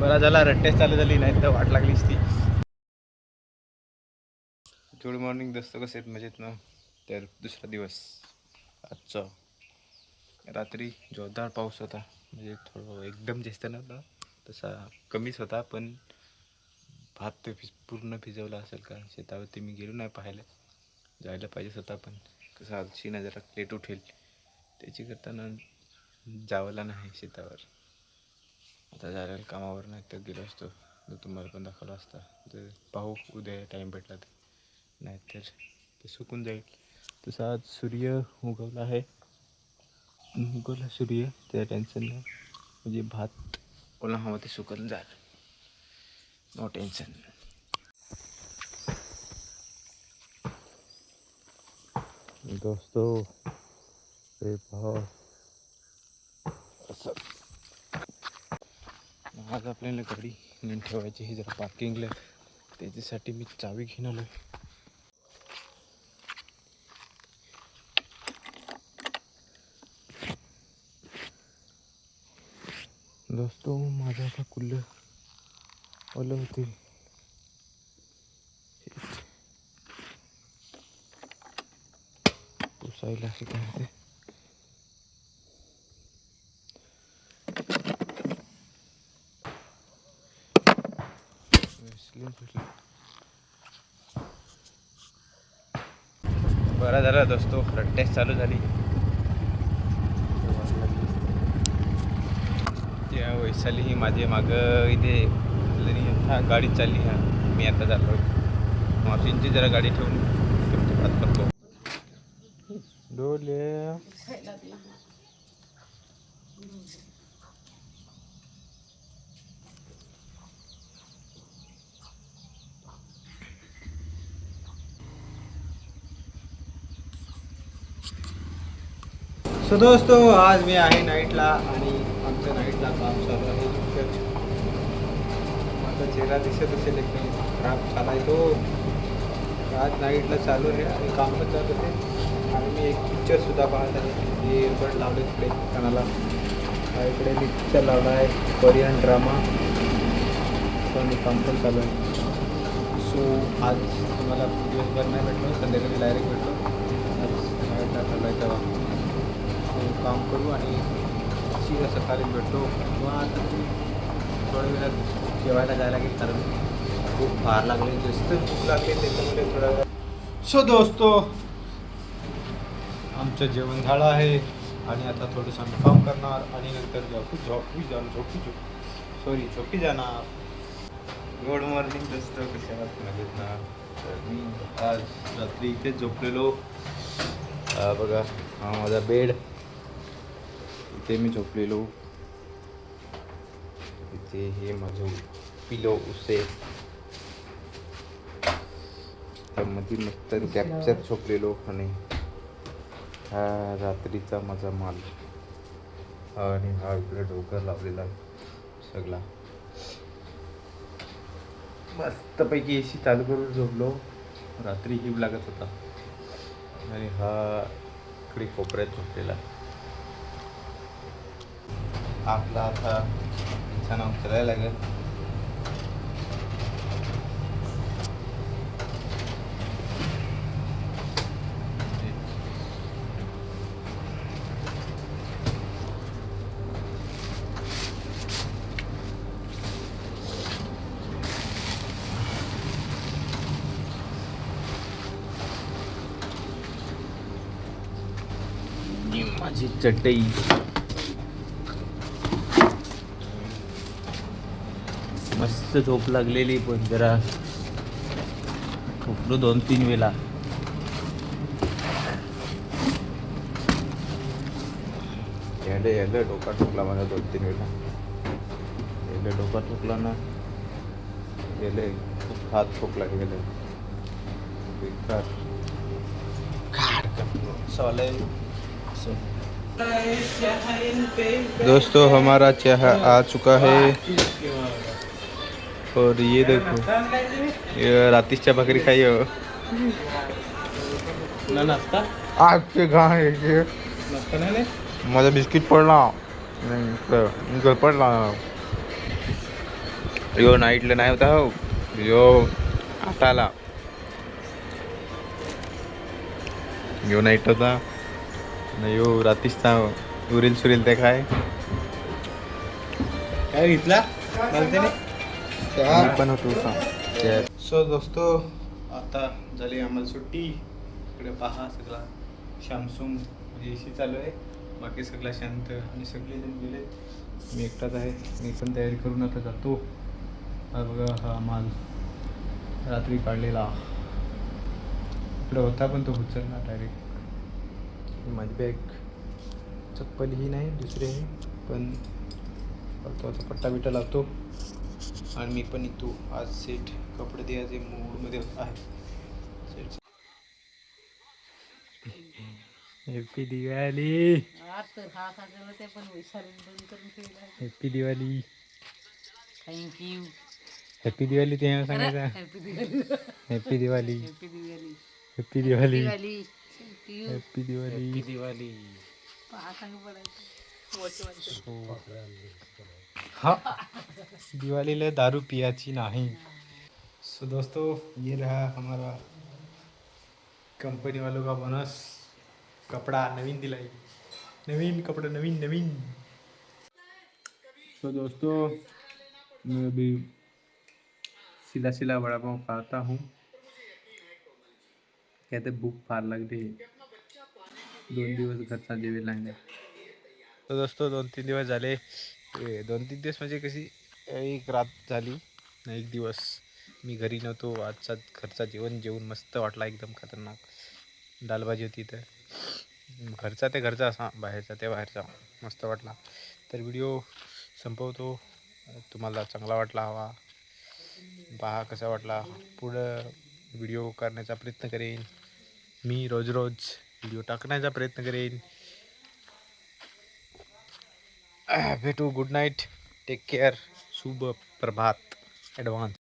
बरा झाला रट्टेच चालू झाली नाही तर वाट लागलीच ती. गुड मॉर्निंग दोस्त कसे आहेत मजेत ना तर दुसरा दिवस. आजचा. रात्री जोरदार पाऊस होता. म्हणजे थोडं एकदम जास्त नव्हता. तसा कमीच होता पण भात ते भिज पूर्ण भिजवला असेल कारण शेतावरती मी गेलो नाही पाहायला. जायला पाहिजेच होता पण कसं आजची ना जरा लेट उठेल. त्याची करताना जावला नाही शेतावर. आता जायला कामावर नाही तर गेलो असतो. तर तुम्हाला पण दाखवला असता. तर पाहू उद्या टाईम भेटला तर. नाहीतर ते सुकून जाईल. तसं आज सूर्य उगवला आहे. उगवला सूर्य त्या टेन्शन नाही. म्हणजे भात ओला हवा ते सुकून जाईल. नो टेन्शन दोस्तो ते पहा असं. आज आपल्याला गाडी नेऊन ठेवायची ही जरा पार्किंगला त्याच्यासाठी मी चावी घेऊन आलो दोस्तो माझं आता कुल्ल ओलं होतील पुसायला असं काय ते? बरा झाला दोस्तो ब्लड टेस्ट चालू झाली. त्या वैशाली ही माझे मागं इथे हा गाडी चालली हा. मी आता जातो मावशींची जरा गाडी ठेवून तुमची बात करतो डोले. सो दोस्तो आज मी आहे नाईटला आणि आमच्या नाईटला काम चालू आहे. माझा चेहरा दिसत असेल एकदम खराब झाला आहे तो. आज नाईटला चालू आहे आणि काम पण चालू आहे. आणि मी एक पिक्चरसुद्धा पाहत आहे. जे इयरबड लावले इकडे कानाला इकडे मी पिक्चर लावला आहे. कोरियन ड्रामा पण आणि काम पण चालू आहे. सो आज तुम्हाला दिवसभर नाही भेटलो. संध्याकाळी डायरेक्ट भेटलो. आज नाईटला चालू आहे तेव्हा. काम करू आणि सीधा सकाळी भेटतो. किंवा आता तू थोड्या वेळात जेवायला जायला लागेल कारण खूप भार लागले जास्त भूक लागली त्याच्यामुळे थोडा वेळ. सो दोस्तो आमचं जेवण झालं आहे आणि आता थोडंसं आम्ही काम करणार आणि नंतर झोपू झोपू जाणार झोपू झोपू. सॉरी झोपी जाणार. गुड मॉर्निंग दोस्त. कसे आहात? मजेत ना. तर मी आज रात्री इथेच झोपलेलो. बघा हा माझा बेड. इथे मी झोपलेलो. इथे हे माझं पिलो उसे. त्यामध्ये मस्त गॅपच्यात झोपलेलो आणि हा रात्रीचा माझा माल. आणि हा इकडे डोकर लावलेला सगळा. मस्तपैकी ए सी चालू करून झोपलो. रात्री हिव लागत होता. आणि हा इकडे कोपऱ्यात झोपलेला. आपला आता बिछाना करायला लागेल. माझी चटई. मस्त झोप लागलेली पण जरा झोपलो दोन तीन वेळा. यायला यायला डोका ठोकला माझा दोन तीन वेळा. यायला डोका ठोकला ना गेले हात ठोकला गेले बेकार. दोस्तों हमारा चाह आ चुका है. और ये देखो ये रातीच्या भाकरी खाई हो। ना नाश्ता? आज घाण नाश्ता नाही माझा बिस्किट पडला नाही इकडं गळपडला यो नाईटला नाही होता हो यो आता आला यो नाईट होता न यो रात्रीचा उरील सुरील ते काय काय घेतला पण होतो सो दोस्तो आता झाली आम्हाला सुट्टी. इकडे पहा सगळा. शामसूम म्हणजे एसी चालू आहे. बाकी सगळा शांत आणि सगळे जण गेले. मी एकटाच आहे. मी पण तयारी करून आता जातो. हा बघा हा माल रात्री काढलेला. इकडे होता पण तो उचलला डायरेक्ट माझी बॅग चप्पल ही नाही दुसरी आहे पण तो पट्टा बिट्टा लागतो आणि मी पण निघतो आज सेट कपडे द्यायचे मूडमध्ये आहे happy Diwali happy Diwali thank you happy Diwali ते सांगायचं happy Diwali happy Diwali happy Diwali Diwali हाँ. दिवाली ले दारू पियाची नहीं. सो दोस्तों ये रहा हमारा कंपनी वालों का बोनस कपड़ा नवीन दिलाई. नवीन कपड़ा नवीन नवीन. तो दोस्तों मैं अभी सिला सिला बड़ा पाव खाता हूँ। कहते भूक फार लगते दोन दिवस घरचा जेवेल नाही ना तर दोस्तो दोन तीन दिवस झाले। दोन तीन दिवस म्हणजे कशी एक रात झाली एक दिवस मी घरी नव्हतो. आजचा घरचा जेवण जेवून मस्त वाटला एकदम खतरनाक. दालभाजी होती तर घरचा ते घरचा असा बाहेरचा ते बाहेरचा मस्त वाटला. तर व्हिडिओ संपवतो. तुम्हाला चांगला वाटला हवा. पहा कसा वाटला. पुढं व्हिडिओ करण्याचा प्रयत्न करेन. मी रोज रोज व्हिडिओ टाकण्याचा प्रयत्न करेन. ભેટું ગુડ નાઇટ ટેક કેર શુભ પ્રભાત એડવાન્સ.